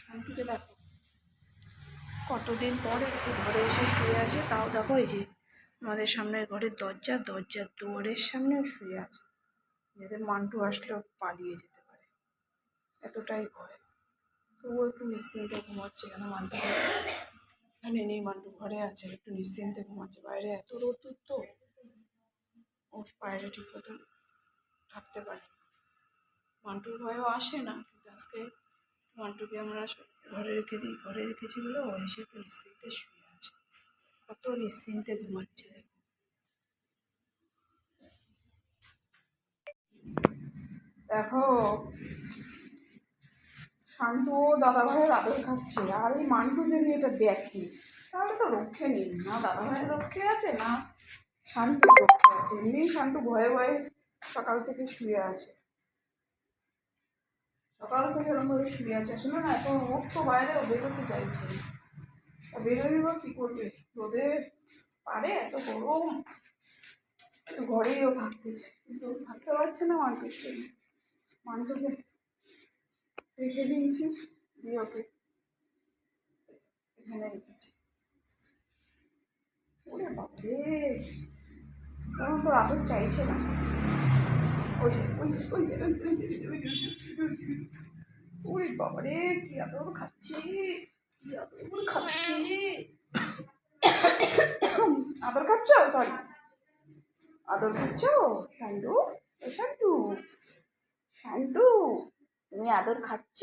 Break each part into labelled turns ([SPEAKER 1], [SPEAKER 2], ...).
[SPEAKER 1] শান্তিকে দেখো কতদিন পর একটু ঘরে এসে শুয়ে আছে, তাও দেখো এই যে আমাদের সামনের ঘরের দরজা, দরজার দুয়ারের সামনেও শুয়ে আছে। যাতে মান্টু আসলেও পালিয়ে যেতে পারে। এতটাই ভয়। তবুও একটু নিশ্চিন্তে ঘুমাচ্ছে কেন মান্টু? এখানে নেই মান্টু, ঘরে আছে। একটু নিশ্চিন্তে ঘুমাচ্ছে। বাইরে এত রোদ্দুর তো। ও বাইরে ঠিক মতো থাকতে পারে মান্টুর ভয়ও আসে না, কিন্তু আজকে মান্টুকে আমরা ঘরে রেখে দিই, ঘরে রেখেছি বলে ও এসে একটু নিশ্চিন্তে শুয়ে আছে। কত নিশ্চিন্তে ঘুমাচ্ছে দেখো। দেখো, শান্তু দাদা ভাইয়ের আদর খাচ্ছে, আর এই মান্টু যদি এটা দেখে, তাহলে তো রক্ষে নেই না। দাদা ভাইয়ের রক্ষে আছে না শান্তুর রক্ষে আছে? এমনি শান্তু ভয়ে ভয়ে সকাল থেকে শুয়ে আছে। সকাল থেকে এরকমভাবে শুয়ে আছে। আসলে না, এখন ওর তো বাইরে বেরোতে চাইছে বেরোবি বা কী করবে? রোদে পারে, এত গরম। ঘরেই ও থাকতেছে। কিন্তু থাকতে পারছে না মান্টুর জন্য। মান্টুকে রেখে দিয়েছি, দিয়ে ওকে এখানে রেখেছি। ওরে বাপরে! তখন তো আদর চাইছে না। ওরে বাবারে কি আদর খাচ্ছে কি আদর খাচ্ছে আদর খাচ্ছ সরি আদর খাচ্ছ শান্টু শান্টু শান্টু তুমি আদর খাচ্ছ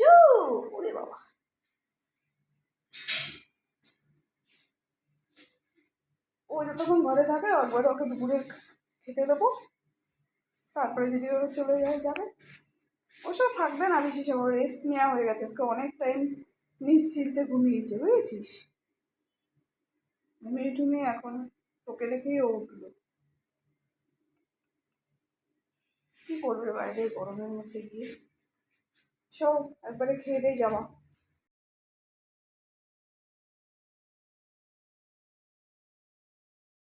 [SPEAKER 1] ওরে বাবা ও যতক্ষণ ঘরে থাকে একবারে ওকে দুপুরে খেতে দেবো তারপরে যদি ও চলে যায়, যাবে। ওসব থাকবে না বিশেষ ওর রেস্ট নেওয়া হয়ে গেছে। আজকে অনেক টাইম নিশ্চিন্তে ঘুমিয়েছে, বুঝেছিস? ঘুমিয়ে টুমিয়ে এখন তোকে দেখেই ও উঠল। কি করবে বাইরে গরমের মধ্যে গিয়ে? সব একবারে খেয়ে দিয়ে যাওয়া।